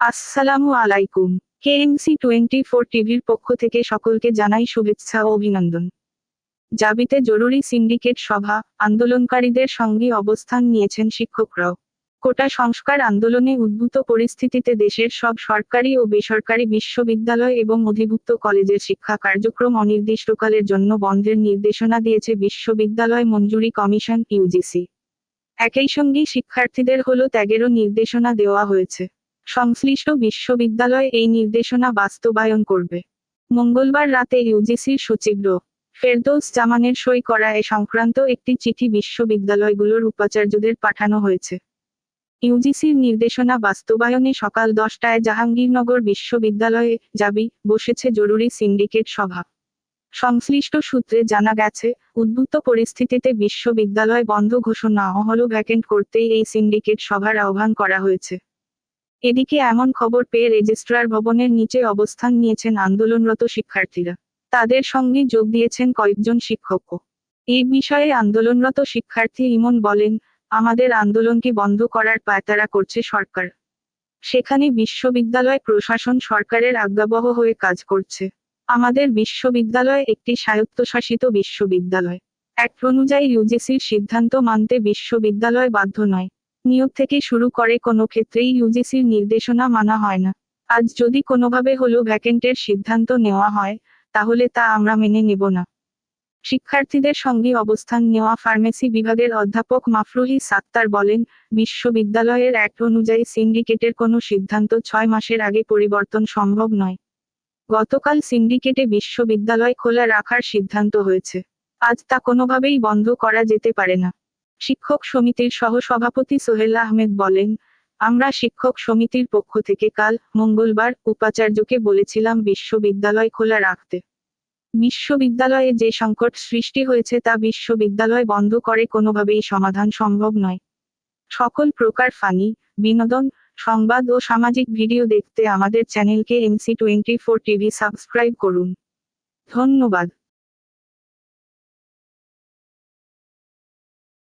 আসসালামু আলাইকুম। KMC twenty four টিভির পক্ষ থেকে সকলকে জানাই শুভেচ্ছা ও অভিনন্দন। জাবিতে জরুরি সিন্ডিকেট সভা, আন্দোলনকারীদের সঙ্গে অবস্থান নিয়েছেন শিক্ষকরাও। কোটা সংস্কার আন্দোলনে উদ্ভূত পরিস্থিতিতে দেশের সব সরকারি ও বেসরকারি বিশ্ববিদ্যালয় এবং অধিভুক্ত কলেজের শিক্ষা কার্যক্রম অনির্দিষ্টকালের জন্য বন্ধের নির্দেশনা দিয়েছে বিশ্ববিদ্যালয় মঞ্জুরি কমিশন ইউজিসি একই সঙ্গে শিক্ষার্থীদের হলো ত্যাগেরও নির্দেশনা দেওয়া হয়েছে। সংশ্লিষ্ট বিশ্ববিদ্যালয় এই নির্দেশনা বাস্তবায়ন করবে। মঙ্গলবার রাতে ইউজিসির সচিব ড। ফেরদৌস জামানের সই করা এ সংক্রান্ত একটি চিঠি বিশ্ববিদ্যালয়গুলোর উপাচার্যদের পাঠানো হয়েছে। ইউজিসির নির্দেশনা বাস্তবায়নে সকাল দশটায় জাহাঙ্গীরনগর বিশ্ববিদ্যালয়ে যাবি বসেছে জরুরি সিন্ডিকেট সভা। সংশ্লিষ্ট সূত্রে জানা গেছে, উদ্ভূত পরিস্থিতিতে বিশ্ববিদ্যালয় বন্ধ ঘোষণা হল ভ্যাকেন্ট করতেই এই সিন্ডিকেট সভার আহ্বান করা হয়েছে। এদিকে এমন খবর পেয়ে রেজিস্ট্রার ভবনের নিচে অবস্থান নিয়েছেন আন্দোলনরত শিক্ষার্থীরা। তাদের সঙ্গে যোগ দিয়েছেন কয়েকজন শিক্ষকও। এই বিষয়ে আন্দোলনরত শিক্ষার্থী ইমন বলেন, আমাদের আন্দোলনকে বন্ধ করার পায়তারা করছে সরকার। সেখানে বিশ্ববিদ্যালয় প্রশাসন সরকারের আজ্ঞাবহ হয়ে কাজ করছে। আমাদের বিশ্ববিদ্যালয় একটি স্বায়ত্তশাসিত বিশ্ববিদ্যালয়। এক অনুযায়ী ইউজিসির সিদ্ধান্ত মানতে বিশ্ববিদ্যালয় বাধ্য নয়। নিয়োগ থেকে শুরু করে কোনো ক্ষেত্রেই ইউজিসির নির্দেশনা মানা হয় না। আজ যদি কোনোভাবে হলো ভ্যাকেন্টের সিদ্ধান্ত নেওয়া হয়, তাহলে তা আমরা মেনে নেব না। শিক্ষার্থীদের সঙ্গে অবস্থান নেওয়া ফার্মেসি বিভাগের অধ্যাপক মাফরুহি সাত্তার বলেন, বিশ্ববিদ্যালয়ের অ্যাক্ট অনুযায়ী সিন্ডিকেটের কোনো সিদ্ধান্ত ছয় মাসের আগে পরিবর্তন সম্ভব নয়। গতকাল সিন্ডিকেটে বিশ্ববিদ্যালয় খোলা রাখার সিদ্ধান্ত হয়েছে। আজ তা কোনোভাবেই বন্ধ করা যেতে পারে না। শিক্ষক সমিতির সহ সভাপতি সোহেল আহমেদ বলেন, আমরা শিক্ষক সমিতির পক্ষ থেকে কাল মঙ্গলবার উপাচার্যকে বলেছিলাম বিশ্ববিদ্যালয় খোলা রাখতে। বিশ্ববিদ্যালয়ে যে সংকট সৃষ্টি হয়েছে তা বিশ্ববিদ্যালয় বন্ধ করে কোনোভাবেই সমাধান সম্ভব নয়। সকল প্রকার ফানি, বিনোদন, সংবাদ ও সামাজিক ভিডিও দেখতে আমাদের চ্যানেলকে MC twenty four TV subscribe করুন। ধন্যবাদ।